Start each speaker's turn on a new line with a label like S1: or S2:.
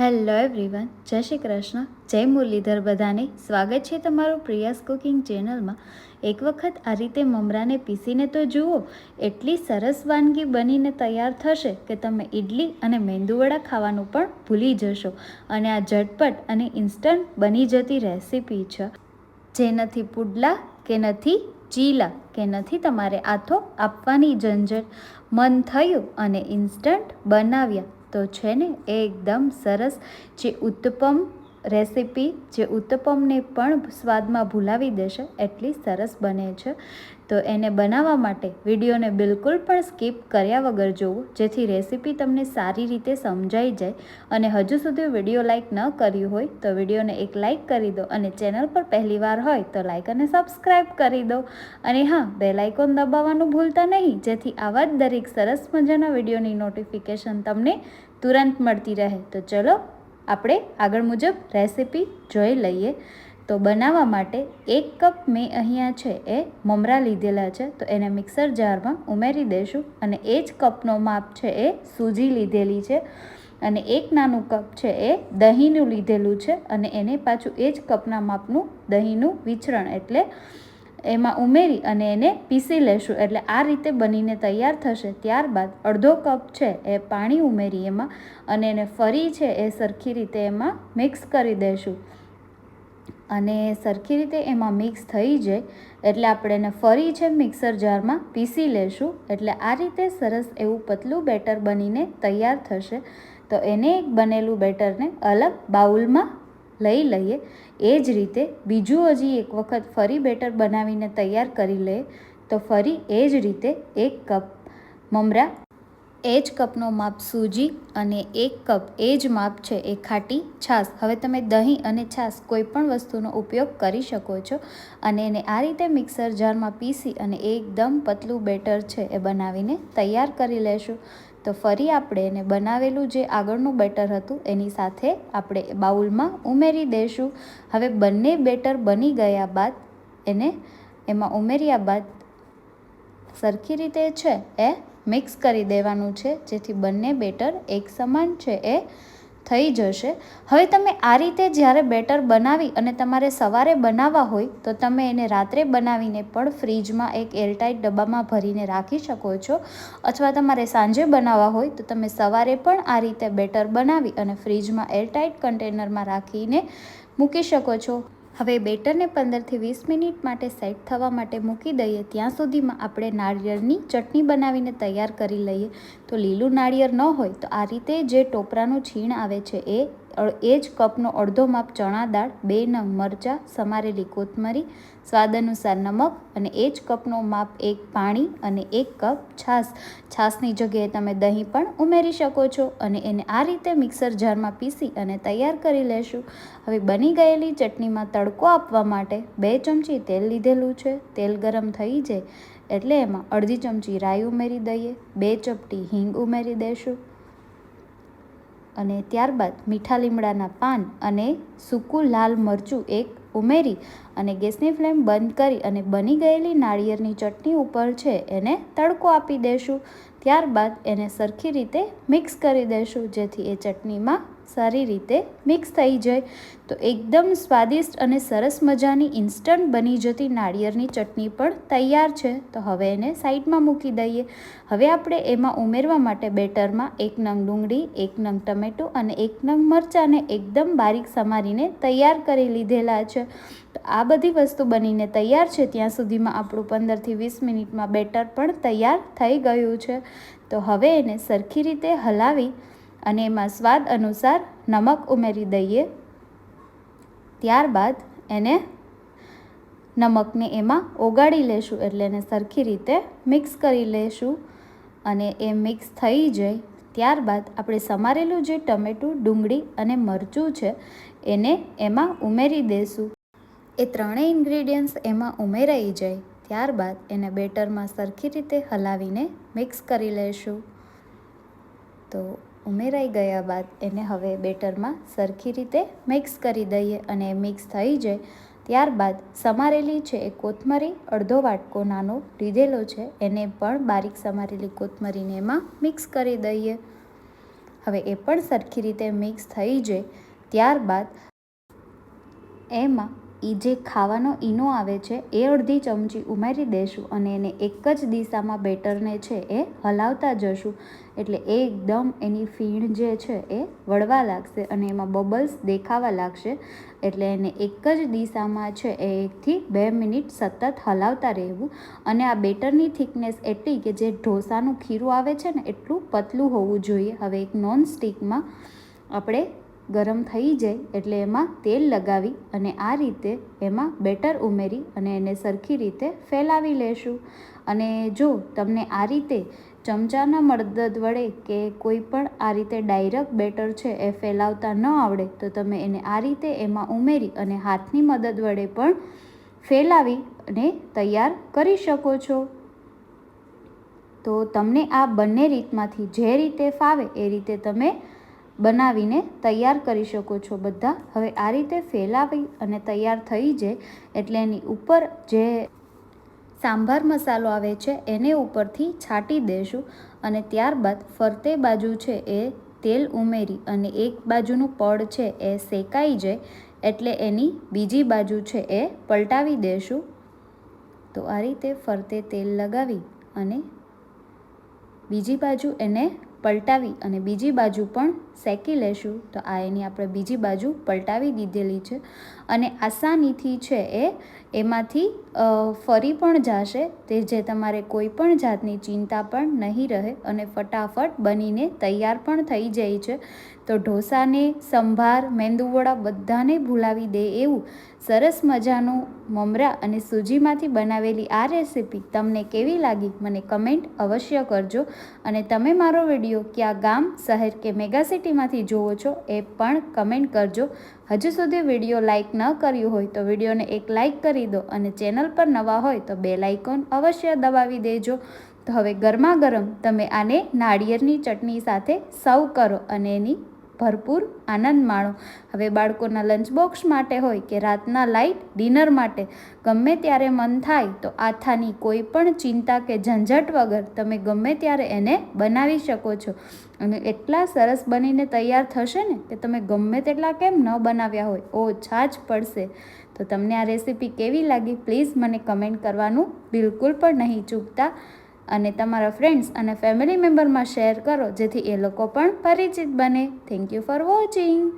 S1: Hello everyone, જય શ્રી કૃષ્ણ. જય મુરલીધર બધાને. સ્વાગત છે તમારું પ્રિયાસ કુકિંગ ચેનલમાં. એક વખત આ રીતે મમરાને પીસીને તો જુઓ, એટલી સરસ વાનગી બનીને તૈયાર થશે કે તમે ઇડલી અને મેંદુવડા ખાવાનું પણ ભૂલી જશો અને આ ઝટપટ અને ઇન્સ્ટન્ટ બની જતી રેસીપી છે. જે નથી પુડલા કે નથી ચીલા, કે નથી તમારે આથો આપવાની ઝંઝટ. મન થયું અને ઇન્સ્ટન્ટ બનાવ્યા. તો છે ને એ એકદમ સરસ જે ઉત્તપમ રેસીપી જે ઉત્તપમને પણ સ્વાદમાં ભૂલાવી દેશે, એટલી સરસ બને છે. તો એને બનાવવા માટે વિડીયોને બિલકુલ પણ સ્કીપ કર્યા વગર જોવો, જેથી રેસીપી તમને સારી રીતે સમજાઈ જાય. અને હજુ સુધી વીડિયો લાઇક ન કર્યું હોય, તો વિડીયોને એક લાઇક કરી દો અને ચેનલ પર પહેલીવાર હોય, તો લાઇક અને સબસ્ક્રાઈબ કરી દો. અને હા બે લાઇકોન દબાવવાનું ભૂલતા નહીં, જેથી આવા જ દરેક સરસ મજાના વિડીયોની નોટિફિકેશન તમને તુરંત મળતી રહે. તો ચલો આપણે આગળ મુજબ રેસીપી જોઈ લઈએ. તો બનાવવા માટે એક કપ મેં અહીંયા છે એ મમરા લીધેલા છે. તો એને મિક્સર જારમાં ઉમેરી દઈશું અને એ જ કપનો માપ છે એ સૂજી લીધેલી છે. અને એક નાનું કપ છે એ દહીંનું લીધેલું છે અને એને પાછું એ જ કપના માપનું દહીંનું વિચરણ એટલે એમાં ઉમેરી અને એને પીસી લેશું. એટલે આ રીતે બનીને તૈયાર થશે. ત્યારબાદ અડધો કપ છે એ પાણી ઉમેરી એમાં અને એને ફરી છે એ સરખી રીતે એમાં મિક્સ કરી દઈશું અને સરખી રીતે એમાં મિક્સ થઈ જાય એટલે આપણે એને ફરી છે મિક્સર જારમાં પીસી લેશું. એટલે આ રીતે સરસ એવું પતલું બેટર બનીને તૈયાર થશે. તો એને એક બનેલું બેટરને અલગ બાઉલમાં લઈ લઈએ. એ જ રીતે બીજું હજી એક વખત ફરી બેટર બનાવીને તૈયાર કરી લઈએ તો ફરી એ જ રીતે એક કપ મમરા, એ જ કપનો માપ સૂજી અને એક કપ એ જ માપ છે એ ખાટી છાશ. હવે તમે દહીં અને છાશ કોઈ પણ વસ્તુનો ઉપયોગ કરી શકો છો અને એને આ રીતે મિક્સર જારમાં પીસી અને એકદમ પતલું બેટર છે એ બનાવીને તૈયાર કરી લેશું. તો ફરી આપણે એને બનાવેલું જે આગળનું બેટર હતું, એની સાથે આપણે બાઉલમાં ઉમેરી દઈશું. હવે બંને બેટર બની ગયા બાદ એને એમાં ઉમેર્યા બાદ સરખી રીતે છે એ મિક્સ કરી દેવાનું છે, જેથી બંને બેટર એક સમાન છે એ થઈ જશે. હવે તમે આ રીતે જ્યારે બેટર બનાવી અને તમારે સવારે બનાવવા હોય, તો તમે એને રાત્રે બનાવીને પણ ફ્રીજમાં એક એરટાઇટ ડબ્બામાં ભરીને રાખી શકો છો. અથવા તમારે સાંજે બનાવવા હોય, તો તમે સવારે પણ આ રીતે બેટર બનાવી અને ફ્રીજમાં એરટાઇટ કન્ટેનરમાં રાખીને મૂકી શકો છો. હવે બેટરને પંદરથી વીસ મિનિટ માટે સેટ થવા માટે મૂકી દઈએ, ત્યાં સુધીમાં આપણે નાળિયેરની ચટણી બનાવીને તૈયાર કરી લઈએ. તો લીલું નાળિયેર ન હોય તો આ રીતે જે ટોપરાનું છીણ આવે છે એ એ જ કપનો અડધો માપ ચણા દાળ, બે નંગ મરચાં, સમારેલી કોથમરી, સ્વાદ અનુસાર નમક અને એ જ કપનો માપ એક પાણી અને એક કપ છાશ. છાશની જગ્યાએ તમે દહીં પણ ઉમેરી શકો છો અને એને આ રીતે મિક્સર જારમાં પીસી અને તૈયાર કરી લેશું. હવે બની ગયેલી ચટણીમાં તડકો આપવા માટે બે ચમચી તેલ લીધેલું છે. તેલ ગરમ થઈ જાય એટલે એમાં અડધી ચમચી રાઈ ઉમેરી દઈએ, બે ચપટી હિંગ ઉમેરી દઈશું અને ત્યારબાદ મીઠા લીમડાના પાન અને સૂકું લાલ મરચું એક ઉમેરી અને ગેસની ફ્લેમ બંધ કરી અને બની ગયેલી નાળિયેરની ચટણી ઉપર છે એને તડકો આપી દઈશું ત્યારબાદ એને સરખી રીતે મિક્સ કરી દઈશું જેથી એ ચટણીમાં સારી રીતે મિક્સ થઈ જાય. તો એકદમ સ્વાદિષ્ટ અને સરસ મજાની ઇન્સ્ટન્ટ બની જતી નાળિયેરની ચટણી પણ તૈયાર છે. તો હવે એને સાઈડમાં મૂકી દઈએ. હવે આપણે એમાં ઉમેરવા માટે બેટરમાં એક નંગ ડુંગળી, એક નંગ ટમેટું અને એક નંગ મરચાંને એકદમ બારીક સમારીને તૈયાર કરી લીધેલા છે. તો આ બધી વસ્તુ બનીને તૈયાર છે. ત્યાં સુધીમાં આપણું પંદરથી વીસ મિનિટમાં બેટર પણ તૈયાર થઈ ગયું છે. તો હવે એને સરખી રીતે હલાવી અને એમાં સ્વાદ અનુસાર નમક ઉમેરી દઈએ. ત્યારબાદ એને નમકને એમાં ઓગાળી લેશું એટલે એને સરખી રીતે મિક્સ કરી લેશું. અને એ મિક્સ થઈ જાય ત્યારબાદ આપણે સમારેલું જે ટમેટું, ડુંગળી અને મરચું છે એને એમાં ઉમેરી દઈશું એ ત્રણેય ઇન્ગ્રીડિયન્ટ્સ એમાં ઉમેરાઈ જાય ત્યારબાદ એને બેટરમાં સરખી રીતે હલાવીને મિક્સ કરી લઈશું તો ઉમેરાઈ ગયા બાદ એને હવે બેટરમાં સરખી રીતે મિક્સ કરી દઈએ અને મિક્સ થઈ જાય, ત્યારબાદ સમારેલી છે એ કોથમરી, અડધો વાટકો નાનો લીધેલો છે, એને પણ બારીક સમારેલી કોથમરીને એમાં મિક્સ કરી દઈએ. હવે એ પણ સરખી રીતે મિક્સ થઈ જાય, ત્યારબાદ એમાં એ જે ખાવાનો ઈનો આવે છે, એ અડધી ચમચી ઉમેરી દઈશું અને એને એક જ દિશામાં બેટરને છે એ હલાવતા જશું. એટલે એકદમ એની ફીણ જે છે એ વળવા લાગશે અને એમાં બબલ્સ દેખાવા લાગશે. એટલે એને એક જ દિશામાં છે એ એકથી બે મિનિટ સતત હલાવતા રહેવું. અને આ બેટરની થિકનેસ એટલી કે જે ઢોસાનું ખીરું આવે છે ને, એટલું પતલું હોવું જોઈએ. હવે એક નોન સ્ટિકમાં આપણે ગરમ થઈ જાય એટલે એમાં તેલ લગાવી અને આ રીતે એમાં બેટર ઉમેરી અને એને સરખી રીતે ફેલાવી લેશું. અને જો તમને આ રીતે ચમચાના મદદ વડે કે કોઈ પણ આ રીતે ડાયરેક્ટ બેટર છે એ ફેલાવતા ન આવડે, તો તમે એને આ રીતે એમાં ઉમેરી અને હાથની મદદ વડે પણ ફેલાવી અને તૈયાર કરી શકો છો. તો તમને આ બંને રીતમાંથી જે રીતે ફાવે એ રીતે તમે બનાવીને તૈયાર કરી શકો છો બધા. હવે આ રીતે ફેલાવી અને તૈયાર થઈ જાય એટલે એની ઉપર જે સાંભાર મસાલો આવે છે એને ઉપરથી છાંટી દેશું અને ત્યારબાદ ફરતે બાજુ છે એ તેલ ઉમેરી અને એક બાજુનું પડ છે એ શેકાઈ જાય એટલે એની બીજી બાજુ છે એ પલટાવી દેશું. તો આ રીતે ફરતે તેલ લગાવી અને બીજી બાજુ એને પલટાવી અને બીજી બાજુ પણ શેકી લેશું. તો આ એની આપણે બીજી બાજુ પલટાવી દીધેલી છે. અને આસાનીથી છે એ, એમાંથી ફરી પણ જશે. તે જે તમારે કોઈ પણ જાતની ચિંતા પણ નહીં રહે અને ફટાફટ બનીને તૈયાર પણ થઈ જાય છે. તો ઢોસાને, સંભાર, મેંદુવડા બધાને ભૂલાવી દે એવું સરસ મજાનું મમરા અને સૂજીમાંથી બનાવેલી આ રેસીપી તમને કેવી લાગી મને કમેન્ટ અવશ્ય કરજો અને તમે મારો વીડિયો ક્યાં ગામ, શહેર કે મેગા સિટીમાંથી જુઓ છો એ પણ કમેન્ટ કરજો. હજુ સુધી વીડિયો લાઇક ન કર્યું હોય તો વિડીયોને એક લાઇક કરી દો અને ચેનલ પર નવા હોય તો બે લાઇકોન અવશ્ય દબાવી દેજો. તો હવે ગરમા ગરમ તમે આને નાળિયેરની ચટણી સાથે સર્વ કરો અને એની ભરપૂર આનંદ માણો. હવે બાળકોના લંચ બોક્સ માટે હોય કે રાતના લાઇટ ડિનર માટે, ગમે ત્યારે મન થાય તો આથાની કોઈ પણ ચિંતા કે ઝંઝટ વગર તમે ગમે ત્યારે એને બનાવી શકો છો. અને એટલા સરસ બનીને તૈયાર થશે ને કે તમે ગમે તેટલા કેમ ન બનાવ્યા હોય, ઓછા જ પડશે. તો તમને આ રેસીપી કેવી લાગી? પ્લીઝ મને કમેન્ટ કરવાનું બિલકુલ પણ નહીં ચૂકતા. અને તમારા ફ્રેન્ડ્સ અને ફેમિલી મેમ્બરમાં શેર કરો, જેથી એ લોકો પણ પરિચિત બને. Thank you for watching